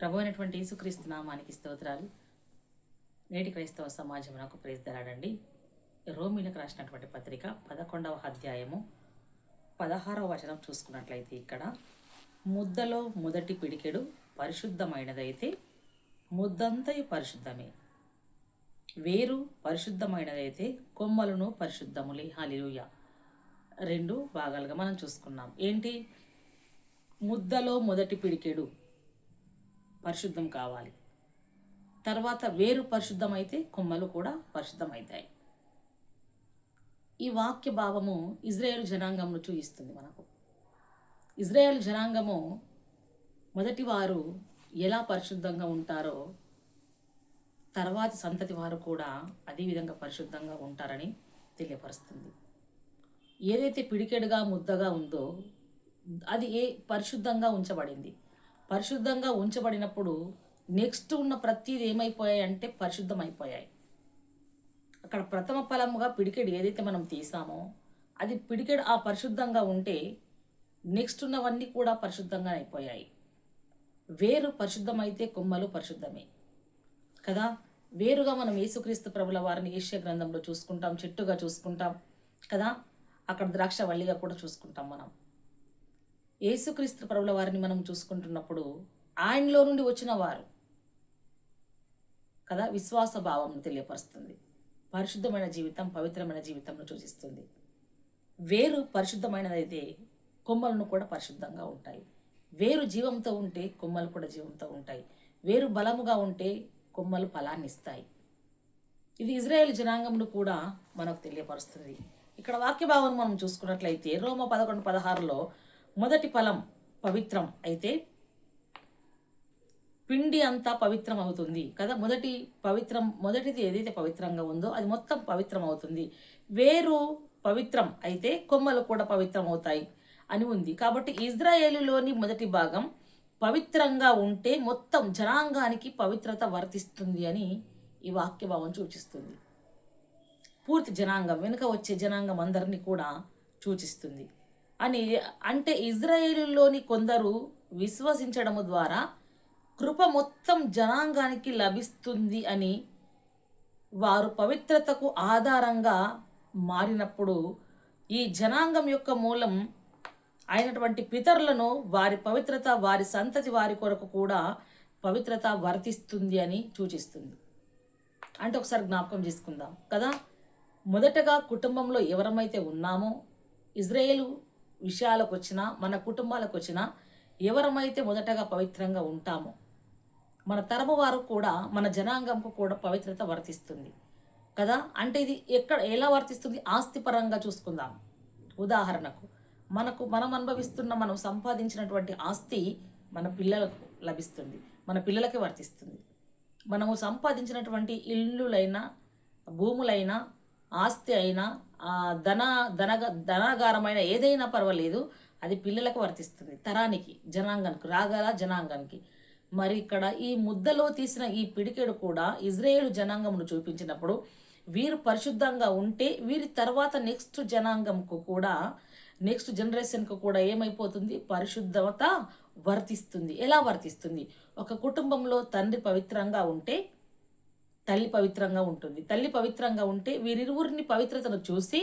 ప్రభు అయినటువంటి యేసుక్రీస్తు నామానికి స్తోత్రాలు. నేటి క్రైస్తవ సమాజం నాకు ప్రేస్తలాడండి రోమిలకు రాసినటువంటి పత్రిక పదకొండవ అధ్యాయము పదహారవ వచనం చూసుకున్నట్లయితే ఇక్కడ ముద్దలో మొదటి పిడికెడు పరిశుద్ధమైనదైతే ముద్దంతయు పరిశుద్ధమే. వేరు పరిశుద్ధమైనదైతే కొమ్మలను పరిశుద్ధములే. హలిలుయ రెండు భాగాలుగా మనం చూసుకున్నాం. ఏంటి? ముద్దలో మొదటి పిడికెడు పరిశుద్ధం కావాలి. తర్వాత వేరు పరిశుద్ధమైతే కొమ్మలు కూడా పరిశుద్ధమవుతాయి ఈ వాక్య భావము ఇజ్రాయేల్ జనాంగంను చూపిస్తుంది మనకు. ఇజ్రాయేల్ జనాంగము మొదటి వారు ఎలా పరిశుద్ధంగా ఉంటారో తర్వాతి సంతతి వారు కూడా అదే విధంగా పరిశుద్ధంగా ఉంటారని తెలియపరుస్తుంది. ఏదైతే పిడికెడుగా ముద్దగా ఉందో అది ఏ పరిశుద్ధంగా ఉంచబడింది? పరిశుద్ధంగా ఉంచబడినప్పుడు నెక్స్ట్ ఉన్న ప్రతిది ఏమైపోయాయి అంటే పరిశుద్ధమైపోయాయి. అక్కడ ప్రథమ ఫలముగా పిడికెడు ఏదైతే మనం తీసామో అది పిడికెడు ఆ పరిశుద్ధంగా ఉంటే నెక్స్ట్ ఉన్నవన్నీ కూడా పరిశుద్ధంగా అయిపోయాయి. వేరు పరిశుద్ధమైతే కొమ్మలు పరిశుద్ధమే. కదా? వేరుగా మనం యేసుక్రీస్తు ప్రభుల వారిని ఏష్య గ్రంథంలో చూసుకుంటాం చెట్టుగా చూసుకుంటాం కదా? అక్కడ ద్రాక్ష వల్లిగా కూడా చూసుకుంటాం మనం. యేసుక్రీస్తు ప్రభుల వారిని మనం చూసుకుంటున్నప్పుడు ఆయనలో నుండి వచ్చిన వారు కదా విశ్వాస భావం తెలియపరుస్తుంది. పరిశుద్ధమైన జీవితం పవిత్రమైన జీవితంను సూచిస్తుంది. వేరు పరిశుద్ధమైనదైతే కొమ్మలను కూడా పరిశుద్ధంగా ఉంటాయి. వేరు జీవంతో ఉంటే కొమ్మలు కూడా జీవంతో ఉంటాయి. వేరు బలముగా ఉంటే కొమ్మలు ఫలాన్ని ఇస్తాయి. ఇది ఇజ్రాయేల్ జనాంగంను కూడా మనకు తెలియపరుస్తుంది. ఇక్కడ వాక్యభావం మనం చూసుకున్నట్లయితే రోమ పదకొండు పదహారులో మొదటి ఫలం పవిత్రం అయితే పిండి అంతా పవిత్రం అవుతుంది కదా. మొదటి పవిత్రం మొదటిది ఏదైతే పవిత్రంగా ఉందో అది మొత్తం పవిత్రం అవుతుంది. వేరు పవిత్రం అయితే కొమ్మలు కూడా పవిత్రం అవుతాయి అని ఉంది. కాబట్టి ఇజ్రాయేలులోని మొదటి భాగం పవిత్రంగా ఉంటే మొత్తం జనాంగానికి పవిత్రత వర్తిస్తుంది అని ఈ వాక్యభావం సూచిస్తుంది. పూర్తి జనాంగం వెనుక వచ్చే జనాంగం అందరినీ కూడా సూచిస్తుంది. అని అంటే ఇజ్రాయేలులోని కొందరు విశ్వసించడము ద్వారా కృప మొత్తం జనాంగానికి లభిస్తుంది అని వారు పవిత్రతకు ఆధారంగా మారినప్పుడు ఈ జనాంగం యొక్క మూలం అయినటువంటి పితరులను వారి పవిత్రత వారి సంతతి వారి కొరకు కూడా పవిత్రత వర్తిస్తుంది అని సూచిస్తుంది. అంటే ఒకసారి జ్ఞాపకం చేసుకుందాం. కదా మొదటగా కుటుంబంలో ఎవరమైతే ఉన్నామో ఇజ్రాయేలు విషయాలకు వచ్చినా మన కుటుంబాలకు వచ్చినా ఎవరమైతే మొదటగా పవిత్రంగా ఉంటామో మన తరము వారు కూడా మన జనాంగంకు కూడా పవిత్రత వర్తిస్తుంది. కదా? అంటే ఇది ఎక్కడ ఎలా వర్తిస్తుంది? ఆస్తిపరంగా చూసుకుందాం. ఉదాహరణకు మనకు మనం అనుభవిస్తున్న మనం సంపాదించినటువంటి ఆస్తి మన పిల్లలకు లభిస్తుంది. మన పిల్లలకి వర్తిస్తుంది. మనము సంపాదించినటువంటి ఇల్లులైనా భూములైనా ఆస్తి అయినా ఆ, ధన ధనగ ధనాగారమైన ఏదైనా పర్వాలేదు అది పిల్లలకు వర్తిస్తుంది తరానికి జనాంగానికి రాగల జనాంగానికి. మరి ఇక్కడ ఈ ముద్దలో తీసిన ఈ పిడికెడు కూడా ఇజ్రాయేల్ జనాంగమును చూపించినప్పుడు వీరు పరిశుద్ధంగా ఉంటే వీరి తర్వాత నెక్స్ట్ జనాంగంకు కూడా నెక్స్ట్ జనరేషన్కు కూడా ఏమైపోతుంది? పరిశుద్ధత వర్తిస్తుంది. ఎలా వర్తిస్తుంది? ఒక కుటుంబంలో తండ్రి పవిత్రంగా ఉంటే తల్లి పవిత్రంగా ఉంటుంది. తల్లి పవిత్రంగా ఉంటే వీరిరువురిని పవిత్రతను చూసి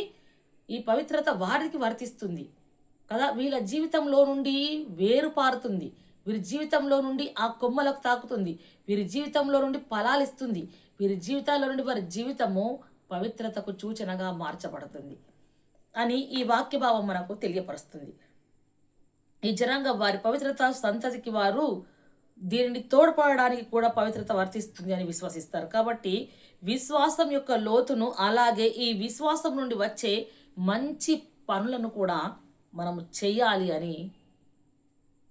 ఈ పవిత్రత వారికి వర్తిస్తుంది. కదా వీళ్ళ జీవితంలో నుండి వేరు పారుతుంది. వీరి జీవితంలో నుండి ఆ కొమ్మలకు తాకుతుంది. వీరి జీవితంలో నుండి ఫలాలిస్తుంది వీరి జీవితాల్లో నుండి వారి జీవితము పవిత్రతకు సూచనగా మార్చబడుతుంది అని ఈ వాక్యభావం మనకు తెలియపరుస్తుంది. ఈ జనాంగం వారి పవిత్రత సంతతికి వారు దీనిని తోడ్పడడానికి కూడా పవిత్రత వర్తిస్తుంది అని విశ్వసిస్తారు. కాబట్టి విశ్వాసం యొక్క లోతును అలాగే ఈ విశ్వాసం నుండి వచ్చే మంచి పనులను కూడా మనము చేయాలి అని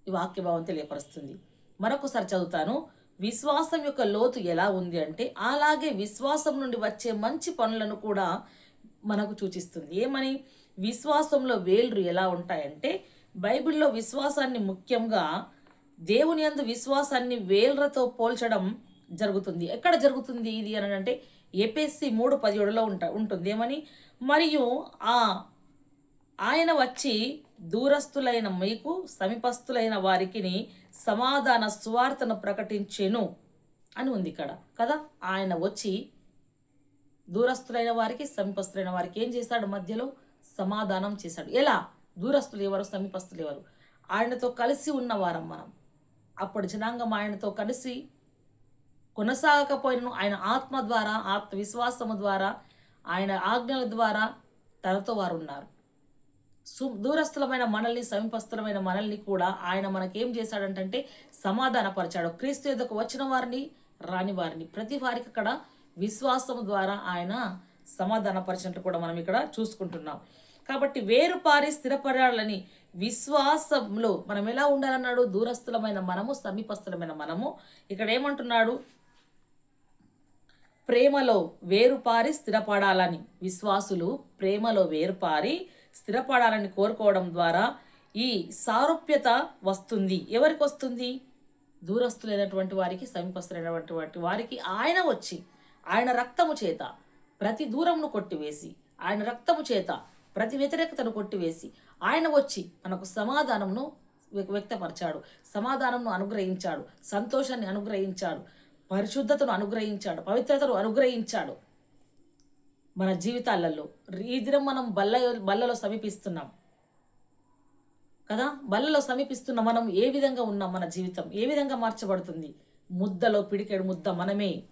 ఈ వాక్యభావం తెలియపరుస్తుంది. మరొకసారి చదువుతాను. విశ్వాసం యొక్క లోతు ఎలా ఉంది అంటే అలాగే విశ్వాసం నుండి వచ్చే మంచి పనులను కూడా మనకు సూచిస్తుంది. ఏమని? విశ్వాసంలో వేళ్ళు ఎలా ఉంటాయంటే బైబిల్లో విశ్వాసాన్ని ముఖ్యంగా దేవుని అందు విశ్వాసాన్ని వేళ్ళతో పోల్చడం జరుగుతుంది. ఎక్కడ జరుగుతుంది ఇది అని అంటే ఏపీఎస్సి మూడు పదిహేడులో ఉంట ఉంటుంది. ఏమని? మరియు ఆ ఆయన వచ్చి దూరస్తులైన మీకు సమీపస్తులైన వారికి సమాధాన సువార్తను ప్రకటించెను అని ఉంది ఇక్కడ. కదా? ఆయన వచ్చి దూరస్తులైన వారికి సమీపస్తులైన వారికి ఏం చేశాడు మధ్యలో? సమాధానం చేశాడు. ఎలా? దూరస్తులు ఎవరు? సమీపస్తులు ఎవరు? ఆయనతో కలిసి ఉన్నవారం మనం. అప్పుడు జనాంగం ఆయనతో కలిసి కొనసాగకపోయినను. ఆయన ఆత్మ ద్వారా ఆత్మవిశ్వాసము ద్వారా ఆయన ఆజ్ఞల ద్వారా తనతో వారు ఉన్నారు. సు దూరస్థులమైన మనల్ని సమీపస్థులమైన మనల్ని కూడా ఆయన మనకేం చేశాడంటే సమాధానపరిచాడు. క్రీస్తు ఎద్దకు వచ్చిన వారిని రాని వారిని. ప్రతి వారికి అక్కడ విశ్వాసం ద్వారా ఆయన సమాధానపరిచినట్లు కూడా మనం ఇక్కడ చూసుకుంటున్నాం. కాబట్టి వేరు పారి స్థిరపడాలని విశ్వాసంలో మనం ఎలా ఉండాలన్నాడు? దూరస్థులమైన మనము సమీపస్థులమైన మనము. ఇక్కడ ఏమంటున్నాడు? ప్రేమలో వేరుపారి స్థిరపడాలని. విశ్వాసులు ప్రేమలో వేరుపారి స్థిరపడాలని కోరుకోవడం ద్వారా ఈ సారూప్యత వస్తుంది. ఎవరికి వస్తుంది? దూరస్తులైనటువంటి వారికి సమీపస్తులైనటువంటి వారికి ఆయన వచ్చి ఆయన రక్తము చేత ప్రతి దూరంను కొట్టివేసి ఆయన రక్తము చేత ప్రతి వ్యతిరేకతను కొట్టివేసి ఆయన వచ్చి మనకు సమాధానంను వ్యక్తపరిచాడు. సమాధానంను అనుగ్రహించాడు. సంతోషాన్ని అనుగ్రహించాడు. పరిశుద్ధతను అనుగ్రహించాడు. పవిత్రతను అనుగ్రహించాడు. మన జీవితాలలో ఈ దినం మనం బల్ల బల్లలో సమీపిస్తున్నాం. కదా? బల్లలో సమీపిస్తున్న మనం ఏ విధంగా ఉన్నాం మన జీవితం? ఏ విధంగా మార్చబడుతుంది? ముద్దలో పిడికెడు ముద్ద మనమే.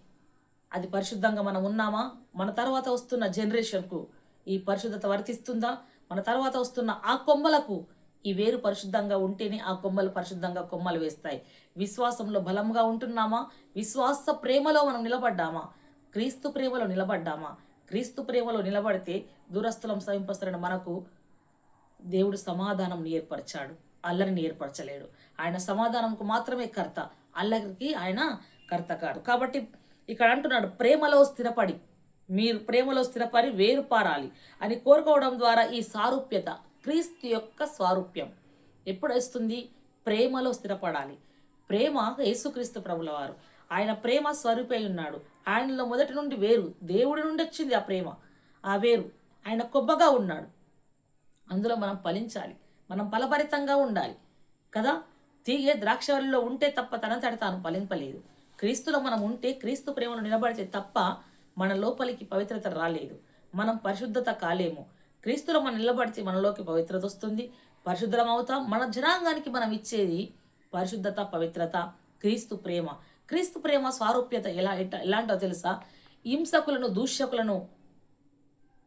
అది పరిశుద్ధంగా మనం ఉన్నామా? మన తర్వాత వస్తున్న జనరేషన్కు ఈ పరిశుద్ధత వర్తిస్తుందా? మన తర్వాత వస్తున్న ఆ కొమ్మలకు ఈ వేరు పరిశుద్ధంగా ఉంటేనే ఆ కొమ్మలు పరిశుద్ధంగా కొమ్మలు వేస్తాయి. విశ్వాసంలో బలంగా ఉంటున్నామా? విశ్వాస ప్రేమలో మనం నిలబడ్డామా? క్రీస్తు ప్రేమలో నిలబడ్డామా? క్రీస్తు ప్రేమలో నిలబడితే దూరస్థలం సమీపస్తున్న మనకు దేవుడు సమాధానం ఏర్పరిచాడు. అల్లరిని ఏర్పరచలేడు. ఆయన సమాధానంకు మాత్రమే కర్త. అల్లరికి ఆయన కర్త కాదు కాబట్టి ఇక్కడ అంటున్నాడు ప్రేమలో స్థిరపడి మీరు ప్రేమలో స్థిరపడి వేరు పారాలి అని కోరుకోవడం ద్వారా ఈ సారూప్యత క్రీస్తు యొక్క స్వారూప్యం ఎప్పుడు వస్తుంది? ప్రేమలో స్థిరపడాలి. ప్రేమ యేసుక్రీస్తు ప్రభుల వారు. ఆయన ప్రేమ స్వరూపై ఉన్నాడు. ఆయనలో మొదటి నుండి వేరు దేవుడి నుండి వచ్చింది ఆ ప్రేమ. ఆ వేరు ఆయన కొబ్బగా ఉన్నాడు. అందులో మనం ఫలించాలి. మనం ఫలభరితంగా ఉండాలి. కదా? తీగే ద్రాక్షవల్లిలో ఉంటే తప్ప తనంతట తాను ఫలింపలేదు. క్రీస్తులో మనం ఉంటే క్రీస్తు ప్రేమను నిలబడితే తప్ప మన లోపలికి పవిత్రత రాలేదు. మనం పరిశుద్ధత కాలేము. క్రీస్తులో మనం నిలబడితే మనలోకి పవిత్రత వస్తుంది. పరిశుద్ధం అవుతాం. మన జనాంగానికి మనం ఇచ్చేది పరిశుద్ధత పవిత్రత క్రీస్తు ప్రేమ. క్రీస్తు ప్రేమ స్వారూప్యత ఎలా ఎట్ట- ఎలాంటో తెలుసా? హింసకులను దూష్యకులను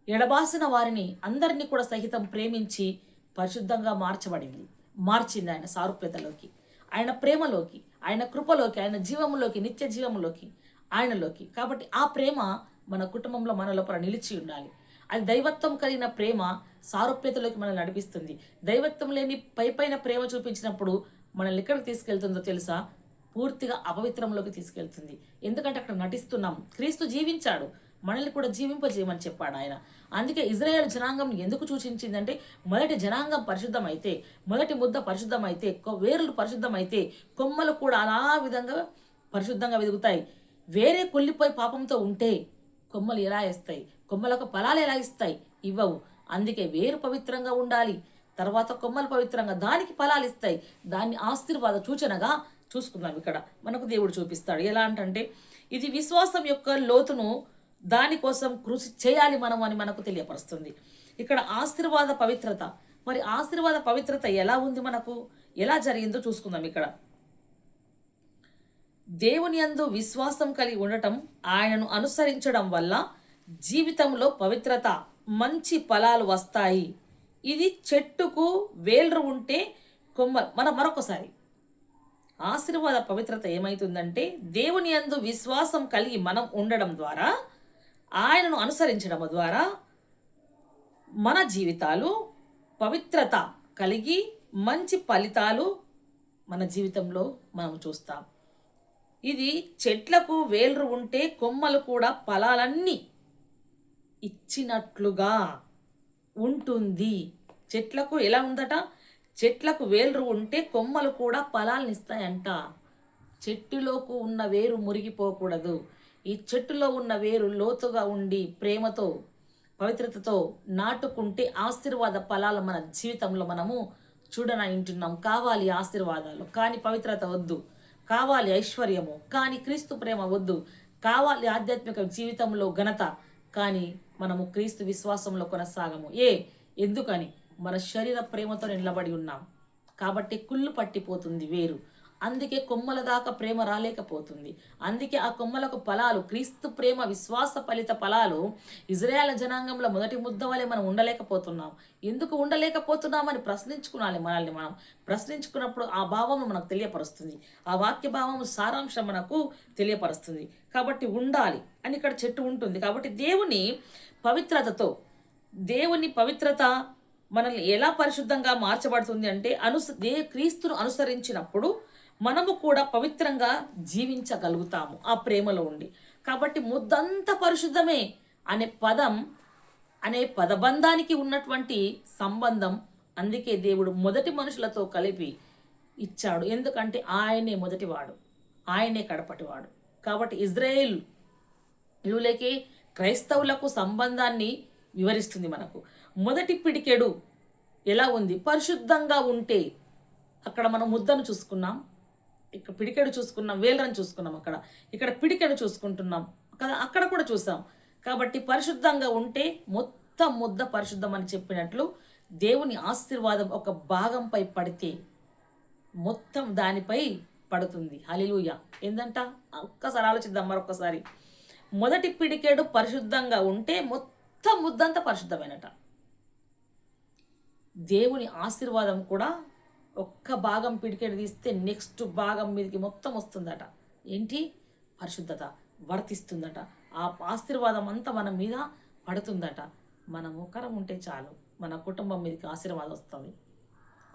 ఎడబాసిన వారిని అందరినీ కూడా సహితం ప్రేమించి పరిశుద్ధంగా మార్చబడింది. మార్చింది ఆయన సారూప్యతలోకి. ఆయన ప్రేమలోకి. ఆయన కృపలోకి. ఆయన జీవములోకి నిత్య జీవములోకి. ఆయనలోకి. కాబట్టి ఆ ప్రేమ మన కుటుంబంలో మన లోపల నిలిచి ఉండాలి. అది దైవత్వం కలిగిన ప్రేమ సారూప్యతలోకి మనల్ని నడిపిస్తుంది. దైవత్వం లేని పై పైన ప్రేమ చూపించినప్పుడు మనల్ని ఎక్కడికి తీసుకెళ్తుందో తెలుసా? పూర్తిగా అపవిత్రంలోకి తీసుకెళ్తుంది. ఎందుకంటే అక్కడ నటిస్తున్నాం. క్రీస్తు జీవించాడు. మనల్ని కూడా జీవింపజేయమని చెప్పాడు ఆయన. అందుకే ఇజ్రాయెల్ జనాంగం ఎందుకు సూచించిందంటే మొదటి జనాంగం పరిశుద్ధమైతే మొదటి ముద్ద పరిశుద్ధమైతే కొ- వేర్లు పరిశుద్ధమైతే కొమ్మలు కూడా అలా విధంగా పరిశుద్ధంగా వెదుగుతాయి. వేరే కుళ్ళిపోయి పాపంతో ఉంటే కొమ్మలు ఎలా ఇస్తాయి కొమ్మలకు ఫలాలు ఎలా ఇస్తాయి? ఇవ్వవు. అందుకే వేరు పవిత్రంగా ఉండాలి. తర్వాత కొమ్మలు పవిత్రంగా దానికి ఫలాలు ఇస్తాయి. దాన్ని ఆశీర్వాద సూచనగా చూసుకుందాం ఇక్కడ. మనకు దేవుడు చూపిస్తాడు. ఎలా అంటే ఇది విశ్వాసం యొక్క లోతును దానికోసం కృషి చేయాలి మనం అని మనకు తెలియపరుస్తుంది. ఇక్కడ ఆశీర్వాద పవిత్రత. మరి ఆశీర్వాద పవిత్రత ఎలా ఉంది మనకు? ఎలా జరిగిందో చూసుకుందాం ఇక్కడ. దేవుని అందు విశ్వాసం కలిగి ఉండటం ఆయనను అనుసరించడం వల్ల జీవితంలో పవిత్రత మంచి ఫలాలు వస్తాయి. ఇది చెట్టుకు వేలరు ఉంటే కొమ్మ మన మరొకసారి. ఆశీర్వాద పవిత్రత ఏమవుతుందంటే దేవుని అందు విశ్వాసం కలిగి మనం ఉండడం ద్వారా ఆయనను అనుసరించడం ద్వారా మన జీవితాలు పవిత్రత కలిగి మంచి ఫలితాలు మన జీవితంలో మనం చూస్తాం. ఇది చెట్లకు వేల్రు ఉంటే కొమ్మలు కూడా ఫలాలన్నీ ఇచ్చినట్లుగా ఉంటుంది. చెట్లకు ఎలా ఉందట? చెట్లకు వేలు ఉంటే కొమ్మలు కూడా ఫలాలను ఇస్తాయంట చెట్టులోకి ఉన్న వేరు మురిగిపోకూడదు. ఈ చెట్టులో ఉన్న వేరు లోతుగా ఉండి ప్రేమతో పవిత్రతతో నాటుకుంటే ఆశీర్వాద ఫలాలు మన జీవితంలో మనము చూడనంటున్నాం కావాలి ఆశీర్వాదాలు. కానీ పవిత్రత వద్దు. కావాలి ఐశ్వర్యము కానీ క్రీస్తు ప్రేమ వద్దు. కావాలి ఆధ్యాత్మిక జీవితంలో ఘనత కానీ మనము క్రీస్తు విశ్వాసంలో కొనసాగము. ఏ ఎందుకని? మన శరీర ప్రేమతో నిలబడి ఉన్నాం. కాబట్టి కుళ్ళు పట్టిపోతుంది వేరు. అందుకే కొమ్మల దాకా ప్రేమ రాలేకపోతుంది. అందుకే ఆ కొమ్మలకు ఫలాలు క్రీస్తు ప్రేమ విశ్వాస ఫలిత ఫలాలు ఇజ్రాయల్ జనాంగంలో మొదటి ముద్ద వలె మనం ఉండలేకపోతున్నాం. ఎందుకు ఉండలేకపోతున్నామని ప్రశ్నించుకునాలి మనల్ని మనం. ప్రశ్నించుకున్నప్పుడు ఆ భావం మనకు తెలియపరుస్తుంది. ఆ వాక్య భావం సారాంశం మనకు తెలియపరుస్తుంది. కాబట్టి ఉండాలి అని ఇక్కడ చెట్టు ఉంటుంది. కాబట్టి దేవుని పవిత్రతతో దేవుని పవిత్రత మనల్ని ఎలా పరిశుద్ధంగా మార్చబడుతుంది అంటే అనుస దే క్రీస్తును అనుసరించినప్పుడు మనము కూడా పవిత్రంగా జీవించగలుగుతాము ఆ ప్రేమలో ఉండి. కాబట్టి ముద్దంత పరిశుద్ధమే అనే పదం అనే పదబంధానికి ఉన్నటువంటి సంబంధం అందుకే దేవుడు మొదటి మనుషులతో కలిపి ఇచ్చాడు. ఎందుకంటే ఆయనే మొదటివాడు ఆయనే కడపటివాడు. కాబట్టి ఇజ్రాయేల్ లులకి క్రైస్తవులకు సంబంధాన్ని వివరిస్తుంది మనకు. మొదటి పిడికెడు ఎలా ఉంది? పరిశుద్ధంగా ఉంటే అక్కడ మనం ముద్దను చూసుకున్నాం. ఇక్కడ పిడికెడు చూసుకున్నాం వేలరని చూసుకున్నాం అక్కడ. ఇక్కడ పిడికెడు చూసుకుంటున్నాం. కదా అక్కడ కూడా చూసాం. కాబట్టి పరిశుద్ధంగా ఉంటే మొత్తం ముద్ద పరిశుద్ధం అని చెప్పినట్లు దేవుని ఆశీర్వాదం ఒక భాగంపై పడితే మొత్తం దానిపై పడుతుంది. హలిలుయ ఏందంట? ఒక్కసారి ఆలోచిద్దాం మరొకసారి మొదటి పిడికేడు పరిశుద్ధంగా ఉంటే మొత్తం ముద్దంతా పరిశుద్ధమైనట. దేవుని ఆశీర్వాదం కూడా ఒక్క భాగం పిడికెడు తీస్తే నెక్స్ట్ భాగం మీదకి మొత్తం వస్తుందట. ఏంటి? పరిశుద్ధత వర్తిస్తుందట. ఆ ఆశీర్వాదం అంతా మన మీద పడుతుందట. మన ముఖరం ఉంటే చాలు. మన కుటుంబం మీదకి ఆశీర్వాదం వస్తుంది.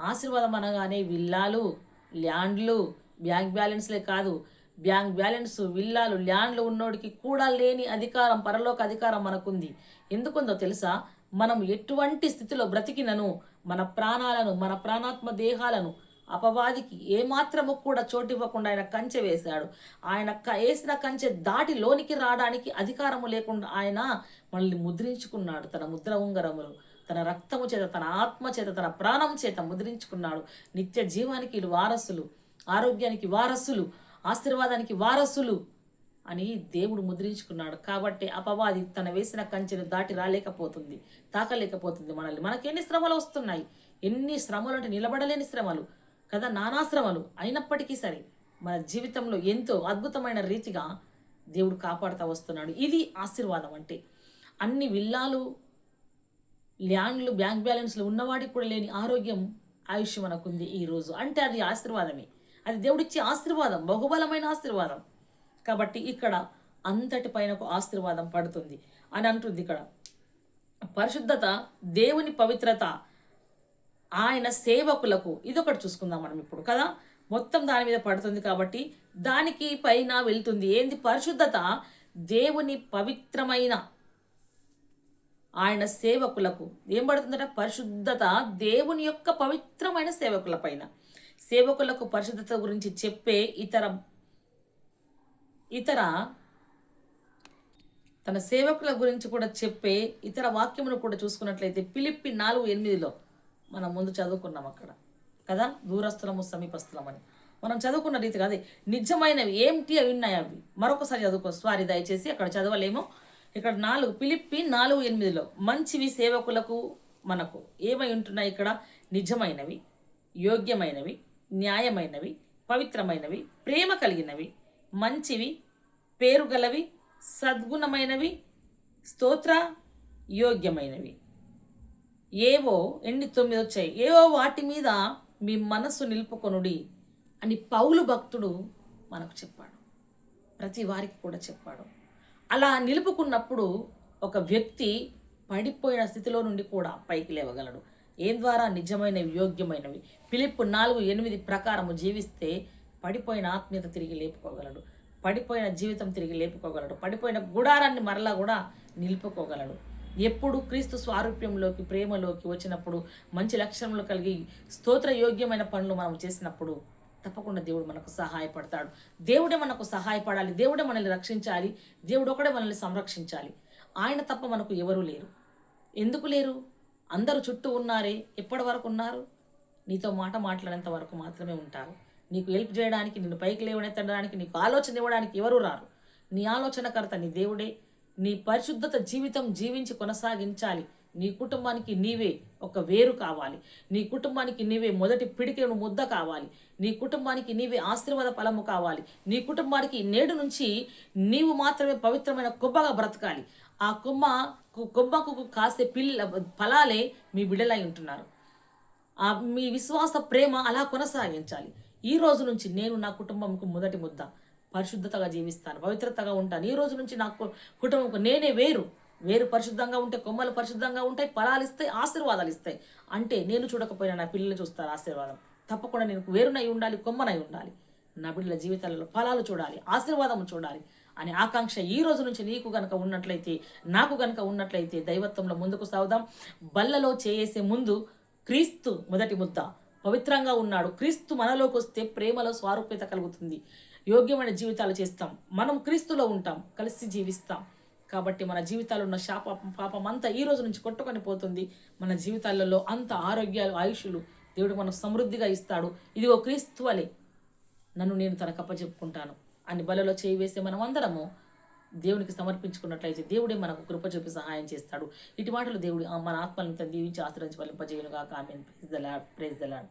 ఆశీర్వాదం అనగానే విల్లాలు ల్యాండ్లు బ్యాంక్ బ్యాలెన్స్లే కాదు. బ్యాంక్ బ్యాలెన్స్ విల్లాలు ల్యాండ్లు ఉన్నోడికి కూడా లేని అధికారం పరలోక అధికారం మనకుంది. ఎందుకుందో తెలుసా? మనం ఎటువంటి స్థితిలో బ్రతికినను మన ప్రాణాలను మన ప్రాణాత్మ దేహాలను అపవాదికి ఏమాత్రము కూడా చోటివ్వకుండా ఆయన కంచె వేశాడు. ఆయన క- వేసిన కంచె దాటి లోనికి రావడానికి అధికారము లేకుండా ఆయన మనల్ని ముద్రించుకున్నాడు. తన ముద్ర ఉంగరములు తన రక్తము చేత తన ఆత్మ చేత తన ప్రాణం చేత ముద్రించుకున్నాడు. నిత్య జీవానికి వారసులు ఆరోగ్యానికి వారసులు ఆశీర్వాదానికి వారసులు. అని దేవుడు ముద్రించుకున్నాడు. కాబట్టి అపవాది తన వేసిన కంచెను దాటి రాలేకపోతుంది తాకలేకపోతుంది మనల్ని. మనకి ఎన్ని శ్రమలు వస్తున్నాయి? ఎన్ని శ్రమలు అంటే నిలబడలేని శ్రమలు కదా నానా శ్రమలు అయినప్పటికీ సరే మన జీవితంలో ఎంతో అద్భుతమైన రీతిగా దేవుడు కాపాడుతూ వస్తున్నాడు. ఇది ఆశీర్వాదం అంటే. అన్ని విల్లాలు ల్యాండ్లు బ్యాంక్ బ్యాలెన్స్లు ఉన్నవాడికి కూడా లేని ఆరోగ్యం ఆయుష్ మనకుంది ఈరోజు. అంటే అది ఆశీర్వాదమే. అది దేవుడిచ్చే ఆశీర్వాదం బహుబలమైన ఆశీర్వాదం. కాబట్టి ఇక్కడ అంతటి పైనకు ఆశీర్వాదం పడుతుంది అని అంటుంది ఇక్కడ. పరిశుద్ధత దేవుని పవిత్రత ఆయన సేవకులకు ఇదొకటి చూసుకుందాం మనం ఇప్పుడు కదా. మొత్తం దాని మీద పడుతుంది కాబట్టి దానికి పైన వెళ్తుంది. ఏంది? పరిశుద్ధత దేవుని పవిత్రమైన ఆయన సేవకులకు. ఏం పడుతుందట? పరిశుద్ధత దేవుని యొక్క పవిత్రమైన సేవకుల పైన. సేవకులకు పరిశుద్ధత గురించి చెప్పే ఇతర ఇతర తన సేవకుల గురించి కూడా చెప్పే ఇతర వాక్యమును కూడా చూసుకున్నట్లయితే పిలిప్పి నాలుగు ఎనిమిదిలో మనం ముందు చదువుకున్నాం అక్కడ. కదా? దూరస్థులము అని. మనం చదువుకున్న రీతి అదే నిజమైనవి ఏంటి అవి ఉన్నాయి అవి. మరొకసారి చదువుకో. సారీ దయచేసి అక్కడ చదవలేము. ఇక్కడ నాలుగు పిలిప్పి నాలుగు ఎనిమిదిలో మంచివి సేవకులకు మనకు ఏమై ఉంటున్నాయి ఇక్కడ? నిజమైనవి యోగ్యమైనవి న్యాయమైనవి పవిత్రమైనవి ప్రేమ కలిగినవి మంచివి పేరుగలవి సద్గుణమైనవి స్తోత్ర యోగ్యమైనవి. ఏవో ఎన్ని తొమ్మిది వచ్చాయి. ఏవో వాటి మీద మీ మనస్సు నిలుపుకొనుడి అని పౌలు భక్తుడు మనకు చెప్పాడు. ప్రతి వారికి కూడా చెప్పాడు. అలా నిలుపుకున్నప్పుడు ఒక వ్యక్తి పడిపోయిన స్థితిలో నుండి కూడా పైకి లేవగలడు. ఏం ద్వారా నిజమైనవి యోగ్యమైనవి? పిలుపు నాలుగు ఎనిమిది ప్రకారము జీవిస్తే పడిపోయిన ఆత్మీయత తిరిగి లేపుకోగలడు. పడిపోయిన జీవితం తిరిగి లేపుకోగలడు. పడిపోయిన గుడారాన్ని మరలా కూడా నిలుపుకోగలడు. ఎప్పుడు క్రీస్తు స్వారూప్యంలోకి ప్రేమలోకి వచ్చినప్పుడు మంచి లక్షణములు కలిగి స్తోత్ర యోగ్యమైన పనులు మనం చేసినప్పుడు తప్పకుండా దేవుడు మనకు సహాయపడతాడు. దేవుడే మనకు సహాయపడాలి. దేవుడే మనల్ని రక్షించాలి. దేవుడు ఒకడే మనల్ని సంరక్షించాలి. ఆయన తప్ప మనకు ఎవరూ లేరు. ఎందుకు లేరు? అందరూ చుట్టూ ఉన్నారే. ఎప్పటి వరకు ఉన్నారు? నీతో మాట మాట్లాడేంత వరకు మాత్రమే ఉంటారు. నీకు హెల్ప్ చేయడానికి నిన్ను పైకి లేవనెత్తడానికి నీకు ఆలోచన ఇవ్వడానికి ఎవరు రారు. నీ ఆలోచనకర్త నీ దేవుడే. నీ పరిశుద్ధత జీవితం జీవించి కొనసాగించాలి. నీ కుటుంబానికి నీవే ఒక వేరు కావాలి. నీ కుటుంబానికి నీవే మొదటి పిడికెను ముద్ద కావాలి. నీ కుటుంబానికి నీవే ఆశీర్వాద ఫలము కావాలి. నీ కుటుంబానికి నేడు నుంచి నీవు మాత్రమే పవిత్రమైన కొబ్బగా బ్రతకాలి. ఆ కొమ్మ కొమ్మకు కాసే పిల్ల ఫలాలే మీ బిడ్డలై ఉంటున్నారు. ఆ మీ విశ్వాస ప్రేమ అలా కొనసాగించాలి. ఈ రోజు నుంచి నేను నా కుటుంబంకు మొదటి ముద్ద పరిశుద్ధతగా జీవిస్తాను పవిత్రతగా ఉంటాను. ఈ రోజు నుంచి నా కుటుంబంకు నేనే వేరు. వేరు పరిశుద్ధంగా ఉంటే కొమ్మలు పరిశుద్ధంగా ఉంటాయి ఫలాలు ఇస్తాయి ఆశీర్వాదాలు ఇస్తాయి. అంటే నేను చూడకపోయినా నా పిల్లలు చూస్తారు ఆశీర్వాదం. తప్పకుండా నేను వేరునై ఉండాలి కొమ్మనై ఉండాలి. నా బిడ్డల జీవితాలలో ఫలాలు చూడాలి ఆశీర్వాదం చూడాలి అనే ఆకాంక్ష ఈ రోజు నుంచి నీకు గనక ఉన్నట్లయితే నాకు గనక ఉన్నట్లయితే దైవత్వంలో ముందుకు సాగుదాం. బల్లలో చేసే ముందు క్రీస్తు మొదటి ముద్ద. పవిత్రంగా ఉన్నాడు. క్రీస్తు మనలోకి వస్తే ప్రేమలో స్వారూప్యత కలుగుతుంది. యోగ్యమైన జీవితాలు చేస్తాం. మనం క్రీస్తులో ఉంటాం. కలిసి జీవిస్తాం. కాబట్టి మన జీవితాల్లో ఉన్న శాప పాపం అంతా ఈ రోజు నుంచి కొట్టుకొని పోతుంది. మన జీవితాలలో అంత ఆరోగ్యాలు ఆయుషులు దేవుడు మనకు సమృద్ధిగా ఇస్తాడు. ఇదిగో క్రీస్తు అలే నన్ను నేను తనకు అప్పచెప్పుకుంటాను. అని బలలో చేయి వేస్తే మనం అందరము దేవునికి సమర్పించుకున్నట్లయితే దేవుడే మనకు కృప చూపి సహాయం చేస్తాడు. ఇటు మాటలు దేవుడు ఆ మన ఆత్మలను దీవించి ఆశ్రయించి ఫలింపజేయనుగా comment praise the Lord praise the Lord